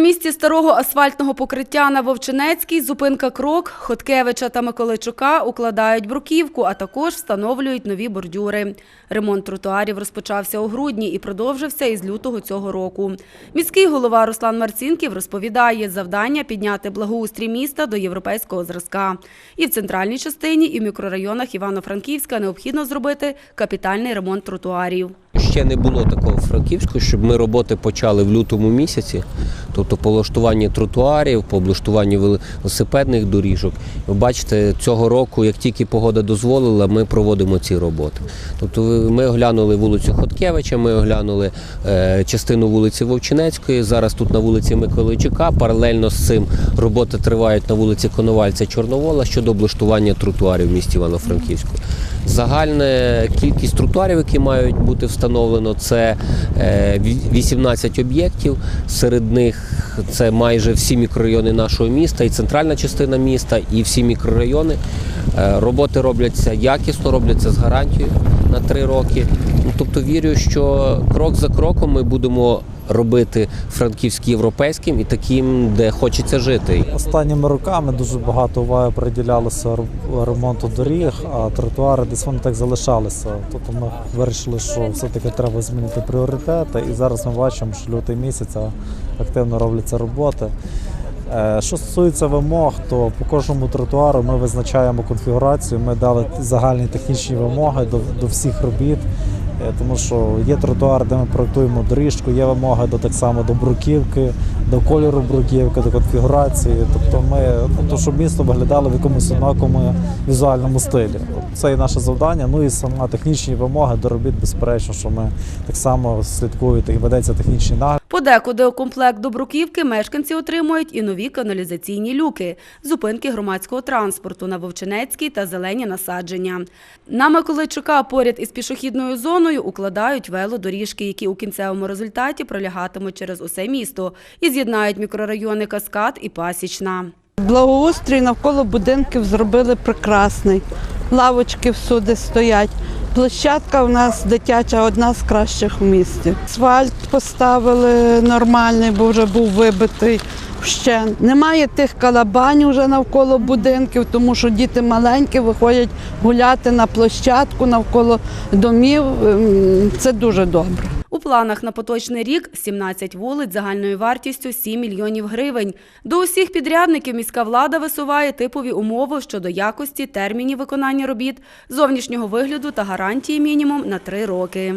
місці старого асфальтного покриття на Вовчинецькій зупинка Крок, Хоткевича та Миколайчука укладають бруківку, а також встановлюють нові бордюри. Ремонт тротуарів розпочався у грудні і продовжився із лютого цього року. Міський голова Руслан Марцінків розповідає, завдання підняти благоустрій міста до європейського зразка. І в центральній частині, і в мікрорайонах Івано-Франківська необхідно зробити капітальний ремонт тротуарів. Ще не було такого в Франківську, щоб ми роботи почали в лютому місяці, тобто по влаштуванні тротуарів, по облаштуванню велосипедних доріжок. Ви бачите, цього року, як тільки погода дозволила, ми проводимо ці роботи. Тобто ми оглянули вулицю Хоткевича, ми оглянули е, частину вулиці Вовчинецької. Зараз тут на вулиці Миколайчука. Паралельно з цим роботи тривають на вулиці Коновальця Чорновола щодо облаштування тротуарів в місті Івано-Франківську. Загальна кількість тротуарів, які мають бути встановлено, це е, 18 об'єктів. Серед них це майже всі мікрорайони нашого міста, і центральна частина міста, і всі мікрорайони. Е, Роботи робляться якісно, робляться з гарантією на три роки. Ну, Тобто вірю, що крок за кроком ми будемо робити Франківськ європейським і таким, де хочеться жити. Останніми роками дуже багато уваги приділялося ремонту доріг, а тротуари десь вони так залишалися. Тобто ми вирішили, що все-таки треба змінити пріоритети. І зараз ми бачимо, що лютий місяць активно робляться роботи. Е, Що стосується вимог, то по кожному тротуару ми визначаємо конфігурацію. Ми дали загальні технічні вимоги до, до всіх робіт. Е, Тому що є тротуар, де ми проектуємо доріжку, є вимога до так само до бруківки, до кольору бруківки, до конфігурації. Тобто ми тобто, щоб місто виглядало в якомусь однаковому візуальному стилі. Це є наше завдання. Ну і сама технічні вимоги до робіт, безперечно, що ми так само слідкують і ведеться технічний нагляд. Подекуди у комплект до бруківки мешканці отримують і нові каналізаційні люки, зупинки громадського транспорту на Вовчинецькій та зелені насадження. На Миколайчука поряд із пішохідною зоною укладають велодоріжки, які у кінцевому результаті пролягатимуть через усе місто і з'єднають мікрорайони Каскад і Пасічна. Благоустрій навколо будинків зробили прекрасний. Лавочки всюди стоять. Площадка у нас дитяча одна з кращих в місті. Асфальт поставили нормальний, бо вже був вибитий вщент. Немає тих калабань вже навколо будинків, тому що діти маленькі виходять гуляти на площадку навколо домів. Ем, Це дуже добре. Планах на поточний рік 17 вулиць загальною вартістю 7 мільйонів гривень. До усіх підрядників міська влада висуває типові умови щодо якості, термінів виконання робіт, зовнішнього вигляду та гарантії мінімум на три роки.